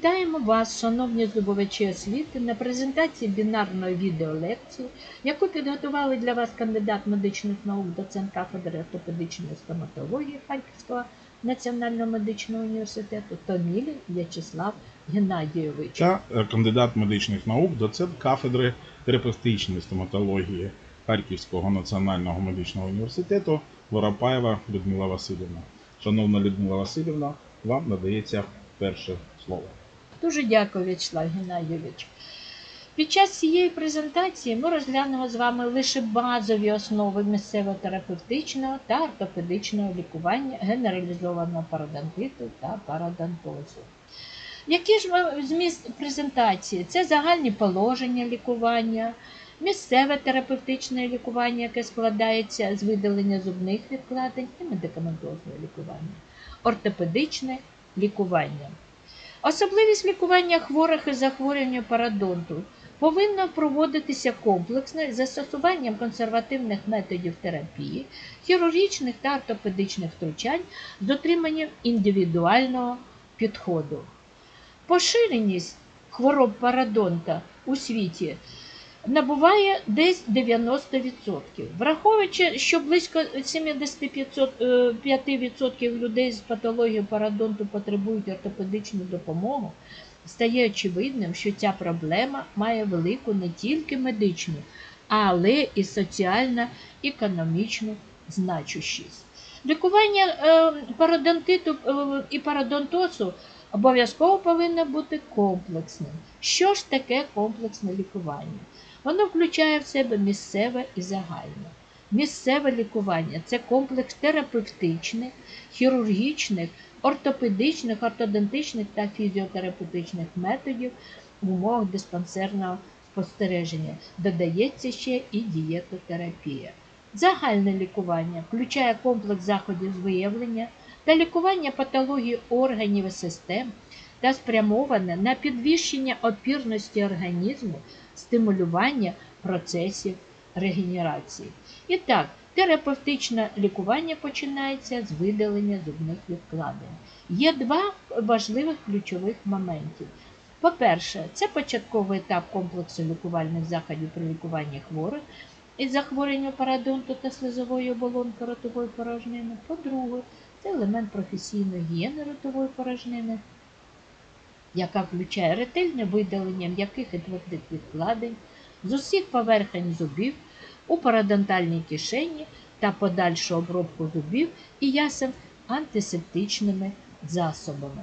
Вітаємо вас, шановні здобувачі освіти, на презентації бінарної відеолекції, яку підготували для вас кандидат медичних наук, доцент кафедри ортопедичної стоматології Харківського національного медичного університету Томілі В'ячеслав Геннадійович. та е, кандидат медичних наук, доцент кафедри терапевтичної стоматології Харківського національного медичного університету Воропаєва Людмила Васильівна. Шановна Людмила Васильівна, вам надається перше слово. Дуже дякую, В'ячеслав Геннадійович. Під час цієї презентації ми розглянемо з вами лише базові основи місцево-терапевтичного та ортопедичного лікування генералізованого парадонтиту та парадонтозу. Які ж зміст презентації? Це загальні положення лікування, місцеве терапевтичне лікування, яке складається з видалення зубних відкладень і медикаментозного лікування, ортопедичне лікування. Особливість лікування хворих із захворюванням парадонту повинно проводитися комплексно з застосуванням консервативних методів терапії, хірургічних та ортопедичних втручань з дотриманням індивідуального підходу. Поширеність хвороб парадонта у світі набуває десь 90%. Враховуючи, що близько 75% людей з патологією парадонту потребують ортопедичну допомогу, стає очевидним, що ця проблема має велику не тільки медичну, але і соціально-економічну значущість. Лікування е, парадонтиту е, і парадонтозу обов'язково повинно бути комплексним. Що ж таке комплексне лікування? Воно включає в себе місцеве і загальне. Місцеве лікування це комплекс терапевтичних, хірургічних, ортопедичних, ортодонтичних та фізіотерапевтичних методів в умовах диспансерного спостереження. Додається ще і дієтотерапія. Загальне лікування включає комплекс заходів з виявлення та лікування патології органів і систем та спрямоване на підвищення опірності організму, стимулювання процесів регенерації. І так, терапевтичне лікування починається з видалення зубних відкладень. Є два важливих ключових моментів. По-перше, це початковий етап комплексу лікувальних заходів при лікуванні хворих із захворюванням парадонту та слизової оболонки ротової порожнини. По-друге, це елемент професійної гігієни ротової порожнини, яка включає ретельне видалення м'яких і твердих відкладень з усіх поверхень зубів у парадонтальній кишені та подальшу обробку зубів і ясен антисептичними засобами.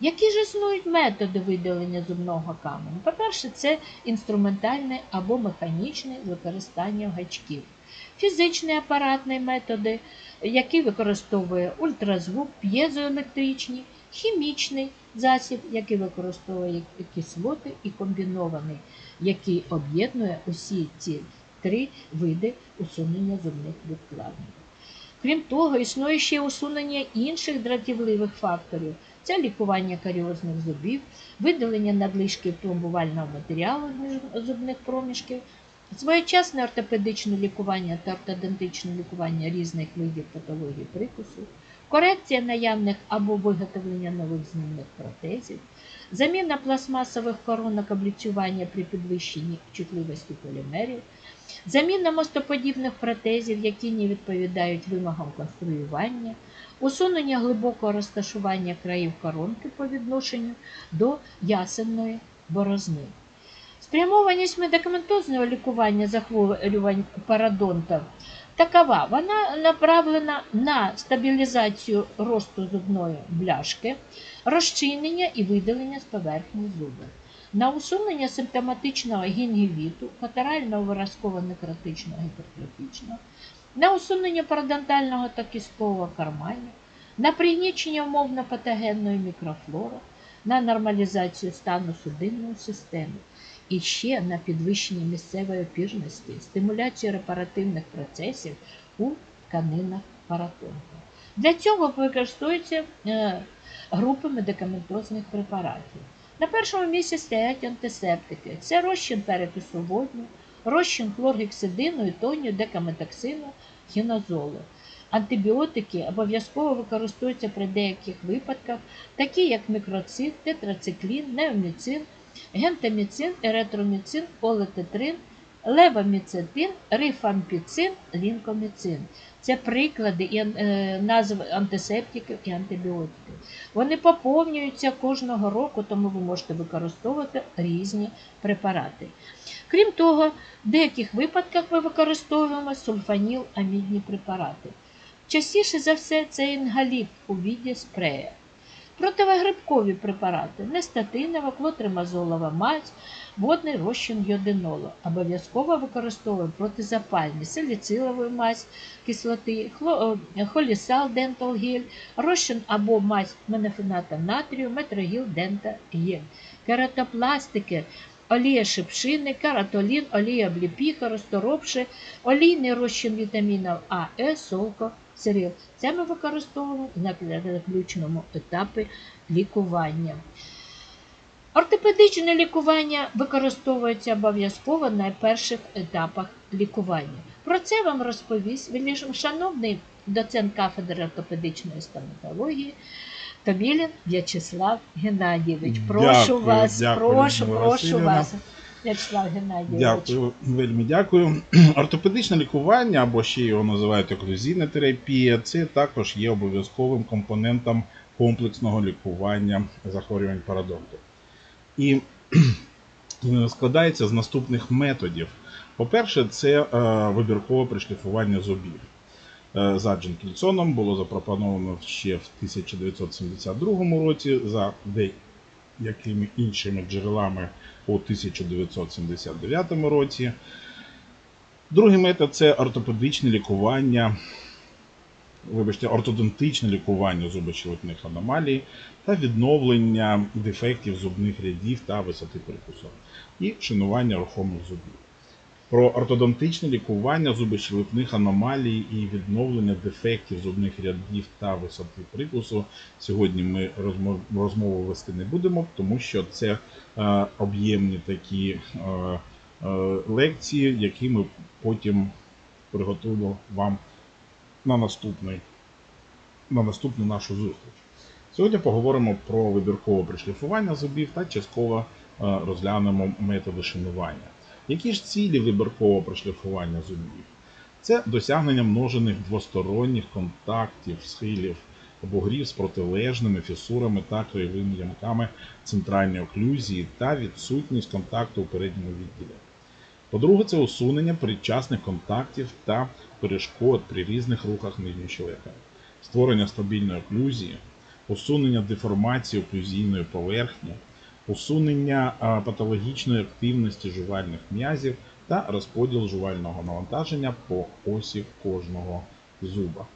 Які ж існують методи видалення зубного каменю? По-перше, це інструментальне або механічне з використанням гачків. Фізичний апаратний методи, який використовує ультразвук, п'єзоелектричні, хімічний засіб, який використовує кислоти і комбінований, який об'єднує усі ці три види усунення зубних відкладень. Крім того, існує ще усунення інших дратівливих факторів. Це лікування каріозних зубів, видалення надлишків пломбувального матеріалу зубних проміжків, своєчасне ортопедичне лікування та ортодонтичне лікування різних видів патології прикусу, корекція наявних або виготовлення нових знімних протезів, заміна пластмасових коронок обліцювання при підвищенні чутливості полімерів, заміна мостоподібних протезів, які не відповідають вимогам конструювання, усунення глибокого розташування країв коронки по відношенню до ясенної борозни. Спрямованість медикаментозного лікування захворювань парадонта такова, вона направлена на стабілізацію росту зубної бляшки, розчинення і видалення з поверхні зуба, на усунення симптоматичного гінгівіту, катарального виразково некротичного гіпертрофічного, на усунення парадонтального та кісткового карманю, на пригнічення умовно патогенної мікрофлори, на нормалізацію стану судинної системи і ще на підвищення місцевої опірності, стимуляцію репаративних процесів у тканинах паратонку. Для цього використовуються е, групи медикаментозних препаратів. На першому місці стоять антисептики. Це розчин перекису водню, розчин хлоргексидину і тонію, декаметоксину, хінозолу. Антибіотики обов'язково використовуються при деяких випадках, такі як мікроцин, тетрациклін, неоміцин, гентаміцин, еретроміцин, олететрин, левоміцетин, рифампіцин, лінкоміцин. Це приклади і е, назв антисептиків і антибіотиків. Вони поповнюються кожного року, тому ви можете використовувати різні препарати. Крім того, в деяких випадках ми використовуємо сульфаніл-амідні препарати. Частіше за все це інгаліт у віді спрея. Противогрибкові препарати нестатинова, клотримазолова мазь, водний розчин йодинолу. Обов'язково використовуємо протизапальні саліцилову мазь кислоти, е, холісал дентал гель, розчин або мазь менафената натрію, метрогіл дента гель. Кератопластики, олія шипшини, каратолін, олія обліпіха, розторопши, олійний розчин вітамінів А, Е, солко, сирил. Це ми використовуємо на заключному етапі лікування. Ортопедичне лікування використовується обов'язково на перших етапах лікування. Про це вам розповість шановний доцент кафедри ортопедичної стоматології Томілін В'ячеслав Геннадійович. Прошу Дякую, вас, дякую, прошу, прошу вас, В'ячеслав Геннадійович. Дякую, вельми дякую. Ортопедичне лікування, або ще його називають оклюзійна терапія, це також є обов'язковим компонентом комплексного лікування захворювань парадонту. І е, складається з наступних методів. По-перше, це е, вибіркове пришліфування зубів. Е, За Дженкільсоном було запропоновано ще в 1972 році за деякими іншими джерелами у 1979 році. Другий метод це ортопедичне лікування, вибачте, ортодонтичне лікування зубочелепних аномалій та відновлення дефектів зубних рядів та висоти перекусу і шинування рухомих зубів. Про ортодонтичне лікування зубочелепних аномалій і відновлення дефектів зубних рядів та висоти прикусу сьогодні ми розмов- розмову вести не будемо, тому що це е, об'ємні такі е, е, лекції, які ми потім приготуємо вам на наступний, на наступну нашу зустріч. Сьогодні поговоримо про вибіркове пришліфування зубів та частково розглянемо методи шинування. Які ж цілі вибіркового пришліфування зубів? Це досягнення множених двосторонніх контактів, схилів обогрів з протилежними фісурами та краєвими ямками центральної оклюзії та відсутність контакту у передньому відділі. По-друге, це усунення передчасних контактів та перешкод при різних рухах нижньої щелепи, створення стабільної оклюзії, усунення деформації оклюзійної поверхні, усунення патологічної активності жувальних м'язів та розподіл жувального навантаження по осі кожного зуба.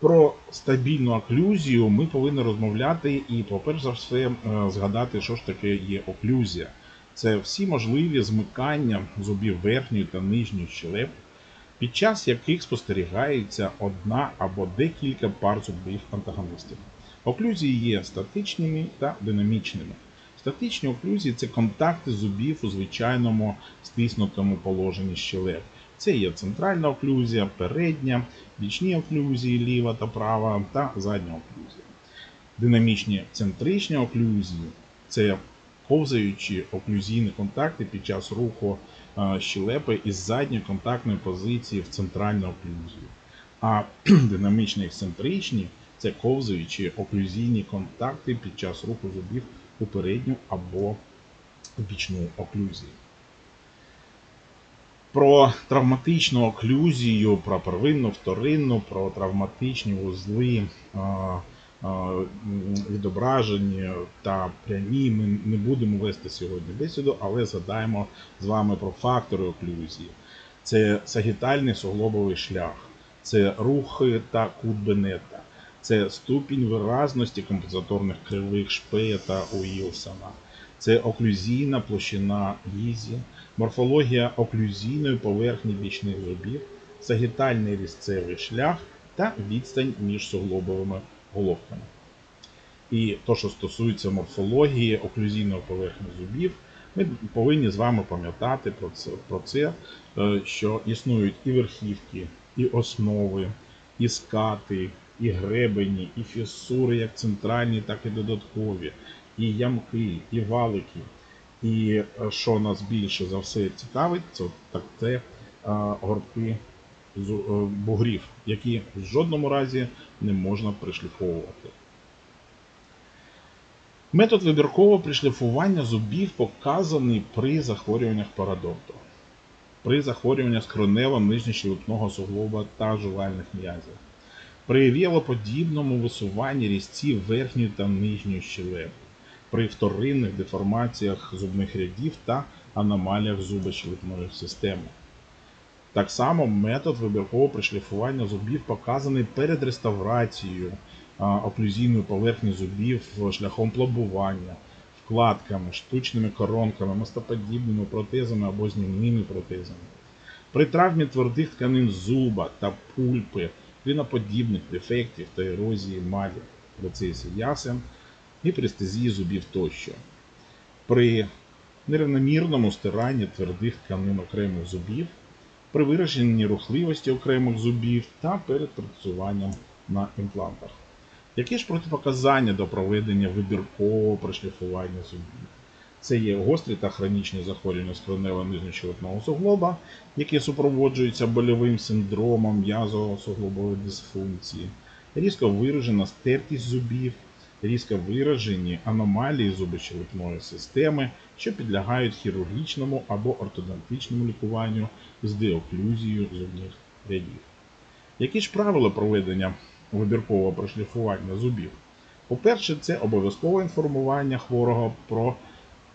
Про стабільну оклюзію ми повинні розмовляти і, по-перше за все, е, згадати, що ж таке є оклюзія. Це всі можливі змикання зубів верхньої та нижньої щелеп, під час яких спостерігається одна або декілька пар зубів антагоністів. Оклюзії є статичними та динамічними. Статичні оклюзії це контакти зубів у звичайному стиснутому положенні щелеп. Це є центральна оклюзія, передня, бічні оклюзії ліва та права та задня оклюзія. Динамічні центричні оклюзії це ковзаючі оклюзійні контакти під час руху щелепи із задньої контактної позиції в центральну оклюзію. А динамічні ексцентричні це ковзаючі оклюзійні контакти під час руху зубів у передню або бічну оклюзію. Про травматичну оклюзію, про первинну, вторинну, про травматичні вузли, а, м, відображені та прямі ми не будемо вести сьогодні бесіду, але згадаємо з вами про фактори оклюзії. Це сагітальний суглобовий шлях, це рухи та кут Бенета, це ступінь виразності компенсаторних кривих Шпея та Уілсона, це оклюзійна площина Лізі, морфологія оклюзійної поверхні бічних зубів, сагітальний різцевий шлях та відстань між суглобовими головками. І то, що стосується морфології оклюзійної поверхні зубів, Ми повинні з вами пам'ятати про це, про це, е, що існують і верхівки, і основи, і скати, і гребені, і фісури, як центральні, так і додаткові, і ямки, і валики. І е, що нас більше за все цікавить, це так це горбки е, бугрів, які в жодному разі не можна пришліфовувати. Метод вибіркового пришліфування зубів показаний при захворюваннях парадонту, при захворюваннях скронева нижньощелепного суглоба та жувальних м'язів, при віялоподібному висуванні різців верхньої та нижньої щелепи, при вторинних деформаціях зубних рядів та аномаліях зубочелепної системи. Так само метод вибіркового пришліфування зубів показаний перед реставрацією оклюзійної поверхні зубів шляхом пломбування, вкладками, штучними коронками, мостоподібними протезами або знімними протезами. При травмі твердих тканин зуба та пульпи, кліноподібних дефектів та ерозії емалі, процесі ясен, гіперестезії зубів тощо. При нерівномірному стиранні твердих тканин окремих зубів, при вираженні рухливості окремих зубів та перед протезуванням на імплантах. Які ж протипоказання до проведення вибіркового прошліфування зубів? Це є гострі та хронічні захворювання скронево нижньощелепного суглоба, які супроводжуються больовим синдромом м'язово-суглобової дисфункції, різко виражена стертість зубів, різко виражені аномалії зубочелепної системи, що підлягають хірургічному або ортодонтичному лікуванню з деоклюзією зубних рядів. Які ж правила проведення вибіркового прошліфування зубів? По-перше, це обов'язкове інформування хворого про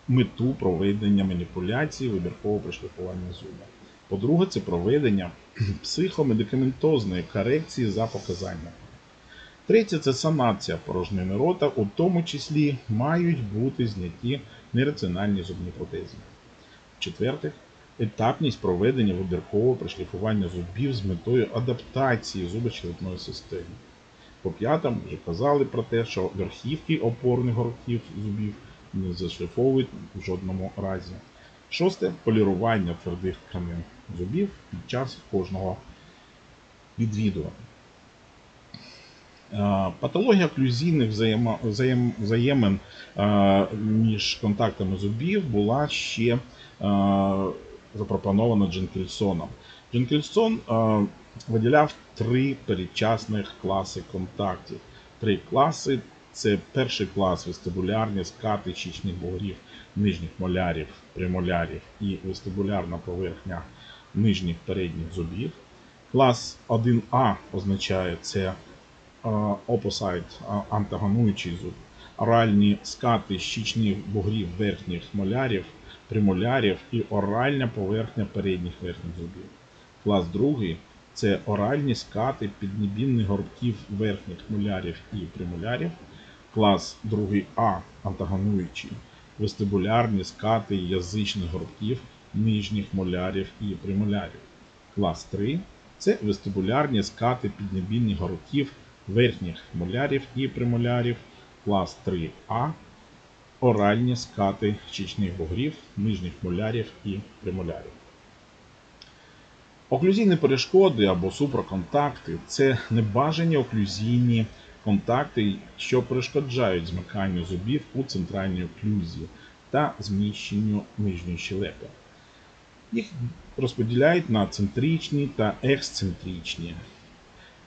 мету проведення маніпуляції вибіркового прошліфування зуба. По-друге, це проведення психомедикаментозної корекції за показаннями. Третє це санація порожнини рота, у тому числі мають бути зняті нераціональні зубні протези. Четверте, етапність проведення вибіркового пришліфування зубів з метою адаптації зубочелепної системи. По п'ятому, вже казали про те, що верхівки опорних горбків зубів не зашліфовують в жодному разі. Шосте полірування твердих тканин зубів під час кожного відвідування. Е, Патологія оклюзійних взаємо- взаєм- взаємин е, між контактами зубів була ще е, запропонована Дженкельсоном. Дженкельсон виділяв три передчасних класи контактів. Три класи це перший клас вестибулярні скати щічних бугрів нижніх молярів, премолярів і вестибулярна поверхня нижніх передніх зубів. Клас 1А означає це е, opposite, а, антагонуючий зуб, оральні скати щічних бугрів верхніх молярів, премолярів і оральна поверхня передніх верхніх зубів. Клас 2 це оральні скати піднебінних горбків верхніх молярів і премолярів. Клас 2А антагонуючий вестибулярні скати язичних горбків нижніх молярів і премолярів. Клас 3 це вестибулярні скати піднебінних горбків верхніх молярів і премолярів. Клас 3А оральні скати щічних бугрів нижніх молярів і премолярів. Оклюзійні перешкоди або супроконтакти це небажані оклюзійні контакти, що перешкоджають змиканню зубів у центральній оклюзії та зміщенню нижньої щелепи. Їх розподіляють на центричні та ексцентричні.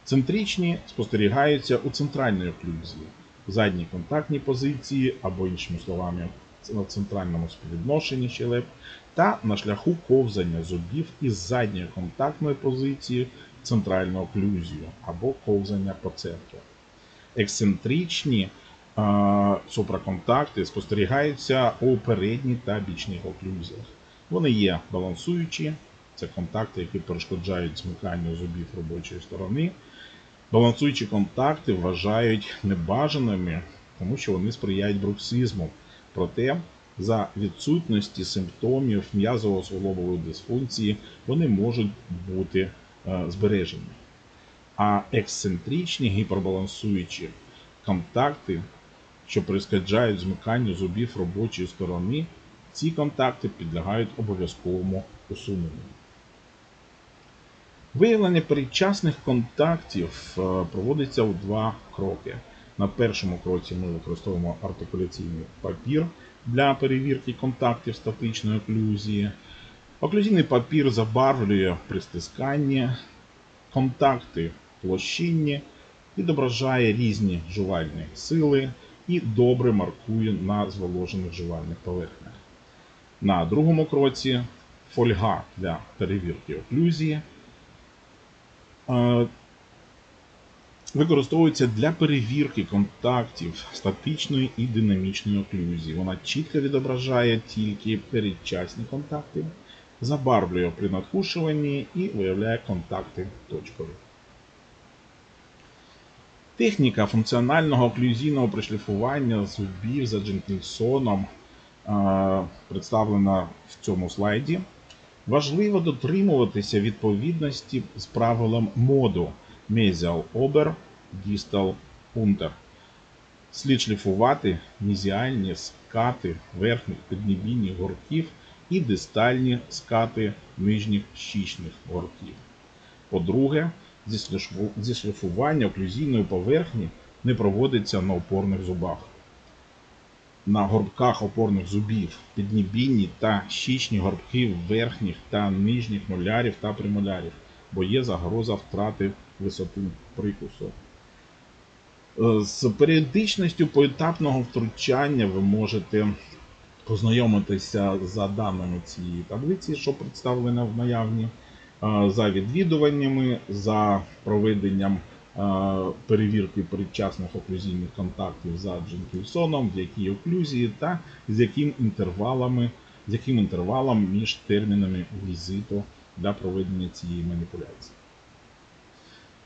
Центричні спостерігаються у центральній оклюзії, задній контактній позиції або, іншими словами, на центральному співвідношенні щелеп та на шляху ковзання зубів із задньої контактної позиції в центральну оклюзію або ковзання по центру. Ексцентричні супроконтакти спостерігаються у передній та бічних оклюзіях. Вони є балансуючі, це контакти, які перешкоджають змиканню зубів робочої сторони. Балансуючі контакти вважають небажаними, тому що вони сприяють бруксизму. Проте, за відсутності симптомів м'язово-суглобової дисфункції, вони можуть бути е, збережені. А ексцентричні гіпербалансуючі контакти, що перешкоджають змиканню зубів робочої сторони, Ці контакти підлягають обов'язковому усуненню. Виявлення передчасних контактів е, проводиться у два кроки. На першому кроці ми використовуємо артикуляційний папір для перевірки контактів статичної оклюзії. Оклюзійний папір забарвлює при стисканні контакти площинні, відображає різні жувальні сили і добре маркує на зволожених жувальних поверхнях. На другому кроці фольга для перевірки оклюзії. Е, Використовується для перевірки контактів статичної і динамічної оклюзії. Вона чітко відображає тільки передчасні контакти, забарвлює при надкушуванні і виявляє контакти точкові. Техніка функціонального оклюзійного пришліфування зубів за Дженкінсоном е, представлена в цьому слайді. Важливо дотримуватися відповідності з правилам моду Mesial Ober, Distal Unter. Слід шліфувати мізіальні скати верхніх піднебійних горків і дистальні скати нижніх щічних горків. По-друге, зішліфування оклюзійної поверхні не проводиться на опорних зубах. На горбках опорних зубів піднебійні та щічні горбки верхніх та нижніх молярів та премолярів, бо є загроза втрати висоти прикусу. Е, З періодичністю поетапного втручання ви можете познайомитися за даними цієї таблиці, що представлена в наявні, е, за відвідуваннями, за проведенням е, перевірки передчасних оклюзійних контактів за Дженкінсоном, в якій оклюзії та з яким інтервалами, з яким інтервалом між термінами візиту для проведення цієї маніпуляції.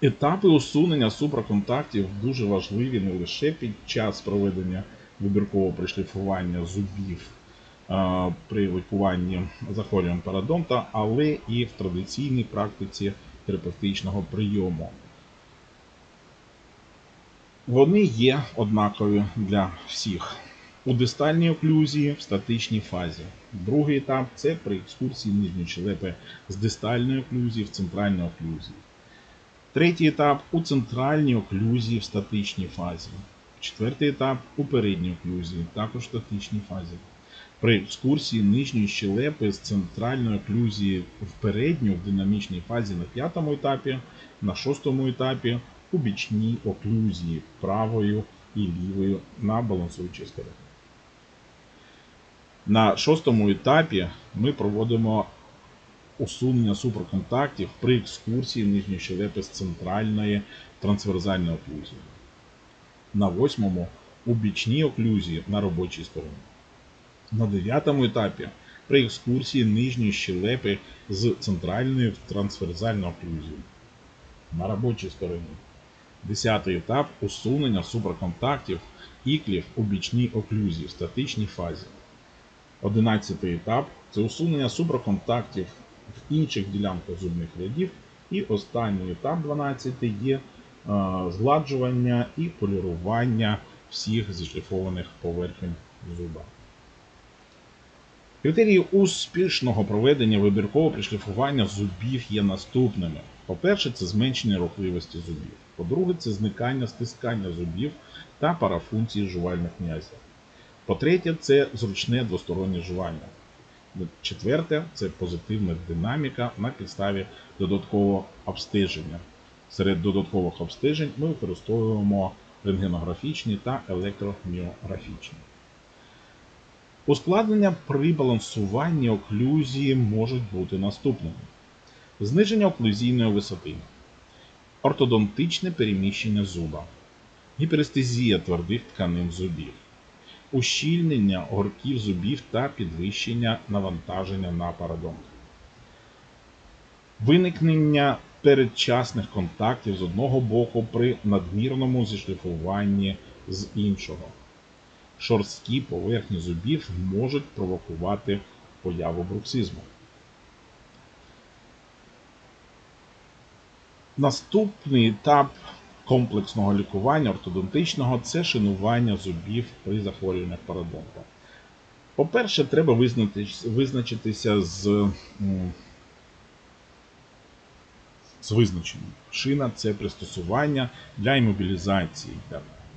Етапи усунення супроконтактів дуже важливі не лише під час проведення вибіркового пришліфування зубів е, при лікуванні захворювань парадонта, але і в традиційній практиці терапевтичного прийому. Вони є однакові для всіх. У дистальній оклюзії в статичній фазі. Другий етап це при екскурсії нижньої щелепи з дистальної оклюзії в центральну оклюзію. Третій етап у центральній оклюзії в статичній фазі. Четвертий етап у передній оклюзії, також в статичній фазі. При екскурсії нижньої щелепи з центральної оклюзії в передню в динамічній фазі на п'ятому етапі, на шостому етапі у бічній оклюзії правою і лівою на балансуючій скелеті. На шостому етапі ми проводимо усунення супроконтактів при екскурсії нижньої щелепи з центральної трансверзальної оклюзії. На восьмому у бічній оклюзії на робочій стороні. На дев'ятому етапі при екскурсії нижньої щелепи з центральної в трансверзальну оклюзію. На робочій стороні. Десятий етап усунення супроконтактів іклів у бічній оклюзії в статичній фазі. Одинадцятий етап це усунення супроконтактів в інших ділянках зубних рядів. І останній етап 12 є е, згладжування і полірування всіх зішліфованих поверхень зуба. Критерії успішного проведення вибіркового пришліфування зубів є наступними. По-перше, це зменшення рухливості зубів. По-друге, це зникання стискання зубів та парафункції жувальних м'язів. По-третє, це зручне двостороннє жування. Четверте це позитивна динаміка на підставі додаткового обстеження. Серед додаткових обстежень ми використовуємо рентгенографічні та електроміографічні. Ускладнення при балансуванні оклюзії можуть бути наступними: зниження оклюзійної висоти, ортодонтичне переміщення зуба, гіперестезія твердих тканин зубів, ущільнення горків зубів та підвищення навантаження на парадонт, виникнення передчасних контактів з одного боку при надмірному зішліфуванні з іншого. Шорсткі поверхні зубів можуть провокувати появу бруксизму. Наступний етап комплексного лікування ортодонтичного це шинування зубів при захворюваннях парадонта. По-перше, треба визначитися з, з визначенням. Шина це пристосування для імобілізації,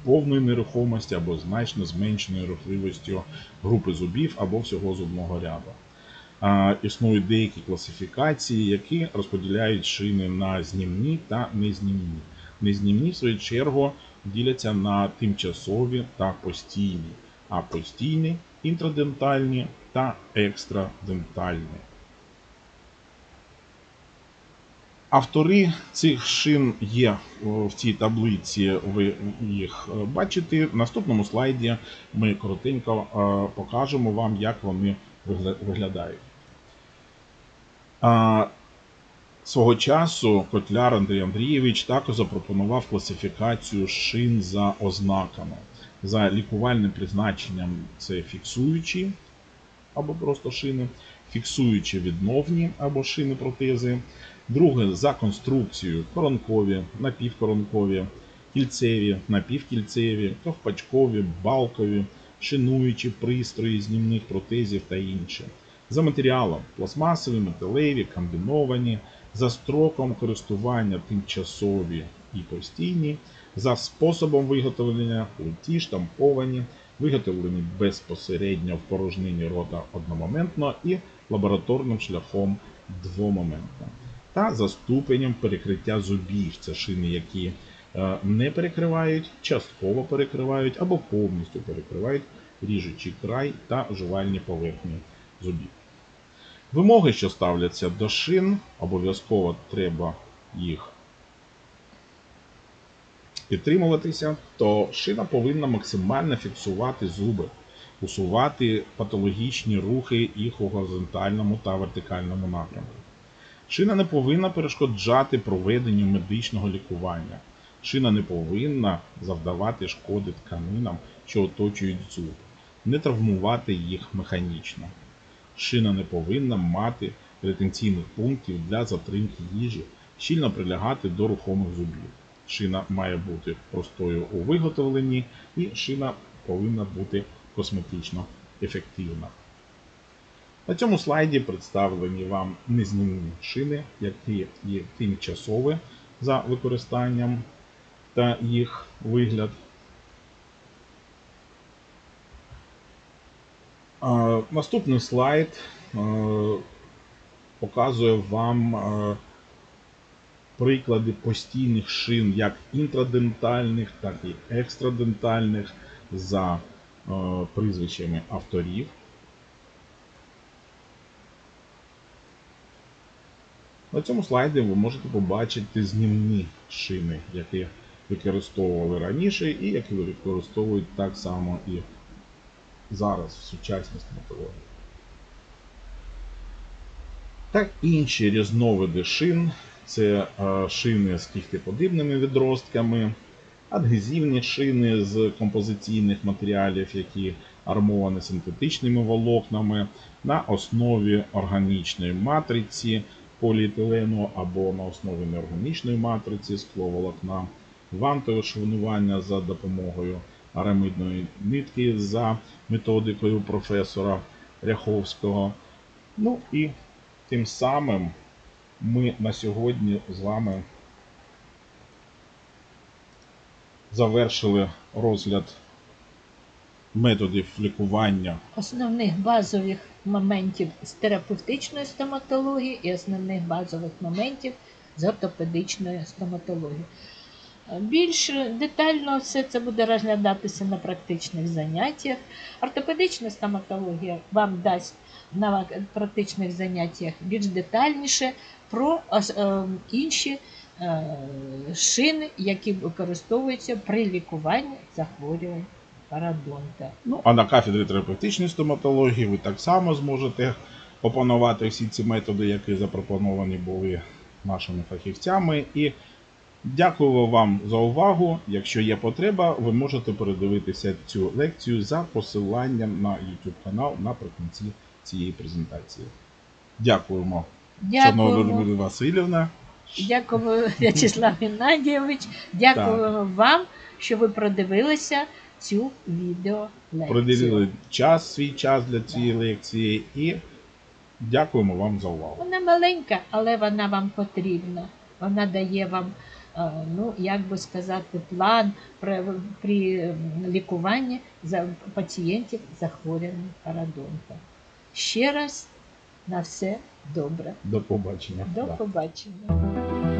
повної нерухомості або значно зменшеної рухливості групи зубів або всього зубного ряду. Існують деякі класифікації, які розподіляють шини на знімні та незнімні. Незнімні, в свою чергу, діляться на тимчасові та постійні, а постійні інтрадентальні та екстрадентальні. Автори цих шин є в цій таблиці, ви їх е, бачите. В наступному слайді ми коротенько е, покажемо вам, як вони виглядають. Свого часу Котляр Андрій Андрійович також запропонував класифікацію шин за ознаками. За лікувальним призначенням це фіксуючі або просто шини, фіксуючі відновні або шини протези. Друге за конструкцією коронкові, напівкоронкові, кільцеві, напівкільцеві, ковпачкові, балкові, шинуючі пристрої знімних протезів та інше. За матеріалом пластмасові, металеві, комбіновані, за строком користування тимчасові і постійні, за способом виготовлення литі, штамповані, виготовлені безпосередньо в порожнині рота одномоментно і лабораторним шляхом двомоментно. Та за ступенем перекриття зубів. Це шини, які е, не перекривають, частково перекривають або повністю перекривають ріжучий край та жувальні поверхні зубів. Вимоги, що ставляться до шин, обов'язково треба їх підтримуватися, то шина повинна максимально фіксувати зуби, усувати патологічні рухи їх у горизонтальному та вертикальному напрямку. Шина не повинна перешкоджати проведенню медичного лікування. Шина не повинна завдавати шкоди тканинам, що оточують зуб, не травмувати їх механічно. Шина не повинна мати ретенційних пунктів для затримки їжі, щільно прилягати до рухомих зубів. Шина має бути простою у виготовленні, і шина повинна бути косметично ефективна. На цьому слайді представлені вам незнімні шини, які є тимчасові за використанням та їх вигляд. Наступний слайд е, показує вам е, приклади постійних шин, як інтрадентальних, так і екстрадентальних за е, прізвищами авторів. На цьому слайді ви можете побачити знімні шини, які використовували раніше і які використовують так само і зараз в сучасній стоматології. Так інші різновиди шин це е, шини з кіхтеподібними відростками, адгезивні шини з композиційних матеріалів, які армовані синтетичними волокнами на основі органічної матриці поліетилену або на основі неорганічної матриці скловолокна, вантове швинування за допомогою арамидної нитки за методикою професора Ряховського. Ну і тим самим ми на сьогодні з вами завершили розгляд методів лікування основних базових моментів з терапевтичної стоматології і основних базових моментів з ортопедичної стоматології. Більш детально все це буде розглядатися на практичних заняттях. Ортопедична стоматологія вам дасть на практичних заняттях більш детальніше про е, інші е, шини, які використовуються при лікуванні захворювань парадонта. Ну, а на кафедрі терапевтичної стоматології ви так само зможете опанувати всі ці методи, які запропоновані були нашими фахівцями. І дякую вам за увагу. Якщо є потреба, ви можете передивитися цю лекцію за посиланням на YouTube канал наприкінці цієї презентації. Дякуємо, шановна Людмила Васильівна. Дякуємо, В'ячеслав Геннадійович. Дякуємо вам, що ви продивилися цю відеолекцію. Приділили час, свій час для цієї лекції і дякуємо вам за увагу. Вона маленька, але вона вам потрібна. Вона дає вам, е, ну як би сказати, план при, при лікуванні за пацієнтів захворюванням парадонтом. Ще раз на все добре. До побачення. До побачення.